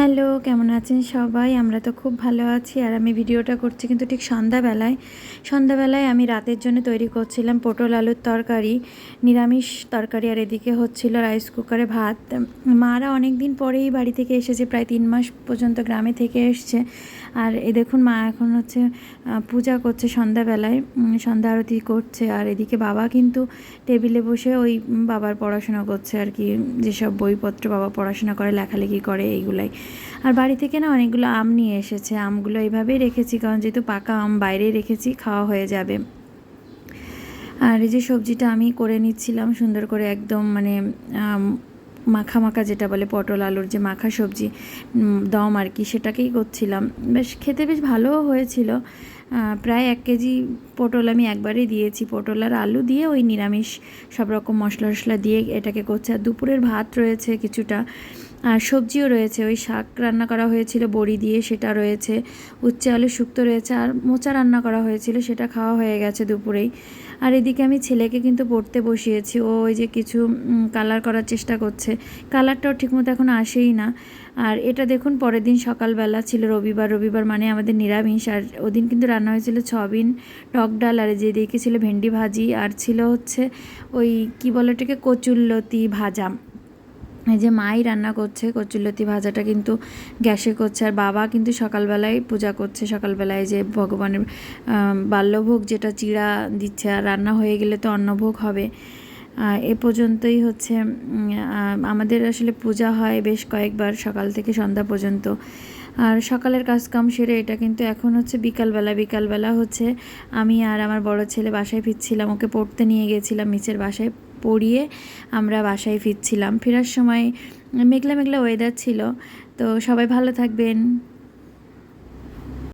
Hello, কেমন আছেন সবাই? আমরা তো খুব ভালো আছি আর আমি ভিডিওটা করছি কিন্তু ঠিক সন্ধ্যাবেলায়। সন্ধ্যাবেলায় আমি রাতের জন্য তৈরি করছিলাম পটল আলুর তরকারি, নিরামিষ তরকারি আর এদিকে হচ্ছিল রাইস কুকারে ভাত। মারা অনেক দিন পরেই বাড়ি থেকে এসেছে, প্রায় তিন মাস পর্যন্ত গ্রামে থেকে এসছে। আর এ দেখুন, মা এখন হচ্ছে পূজা করছে সন্ধ্যাবেলায় সন্ধ্যা আরতি করছে। আর এদিকে বাবা কিন্তু টেবিলে বসে ওই বাবার পড়াশোনা করছে আর কি, যেসব বইপত্র বাবা পড়াশোনা করে, লেখালেখি করে, এইগুলাই। আর বাড়ি থেকে না অনেকগুলো আম নিয়ে এসেছে। আমগুলো এইভাবেই রেখেছি, কারণ যেহেতু পাকা আম বাইরে রেখেছি, খাওয়া হয়ে যাবে। আর এই যে সবজিটা আমি করে নিচ্ছিলাম, সুন্দর করে একদম মানে মাখা মাখা যেটা বলে পটল আলুর যে মাখা সবজি দম আর কি, সেটাকেই করছিলাম। বেশ, খেতে বেশ ভালোও হয়েছিল। প্রায় এক কেজি পটল আমি একবারেই দিয়েছি। পটল আর আলু দিয়ে ওই নিরামিষ সব রকম মশলা টশলা দিয়ে এটাকে করছে। আর দুপুরের ভাত রয়েছে কিছুটা। আর সবজিও রয়েছে, ওই শাক রান্না করা হয়েছিল, বড়ি দিয়ে সেটা রয়েছে, উচ্ছে, আলু শুক্তো রয়েছে, আর মোচা রান্না করা হয়েছিল, সেটা খাওয়া হয়ে গেছে দুপুরেই। আর এদিকে আমি ছেলেকে কিন্তু পড়তে বসিয়েছি, ও ওই যে কিছু কালার করার চেষ্টা করছে কালারটাও ঠিকমতো এখন আসেই না। আর এটা দেখুন, পরের দিন সকালবেলা ছিল রবিবার রবিবার মানে আমাদের নিরামিষ, আর ওদিন কিন্তু রান্না হয়েছিল সয়াবিন, টক ডাল, আর যে দিকে ছিল ভেন্ডি ভাজি, আর ছিল হচ্ছে ওই, কি বলে ওটাকে কচুল্লতি ভাজা। এই যে মাই রান্না করছে কচুলতি ভাজাটা কিন্তু গ্যাসে করছে, আর বাবা কিন্তু সকালবেলায় পূজা করছে, সকালবেলায় যে ভগবানের বাল্যভোগ যেটা চিড়া দিচ্ছে, আর রান্না হয়ে গেলে তো অন্নভোগ হবে। এ পর্যন্তই হচ্ছে আমাদের আসলে পূজা হয় বেশ কয়েকবার সকাল থেকে সন্ধ্যা পর্যন্ত। আর সকালের কাজকাম সেরে এটা কিন্তু এখন হচ্ছে বিকালবেলা। বিকালবেলা হচ্ছে আমি আর আমার বড় ছেলে বাসায় ফিরছিলাম, ওকে পড়তে নিয়ে গেছিলাম মিচের বাসায় পড়িয়ে আমরা বাসায় ফিরছিলাম। ফেরার সময় মেঘলা মেঘলা ওয়েদার ছিল, তো সবাই ভালো থাকবেন।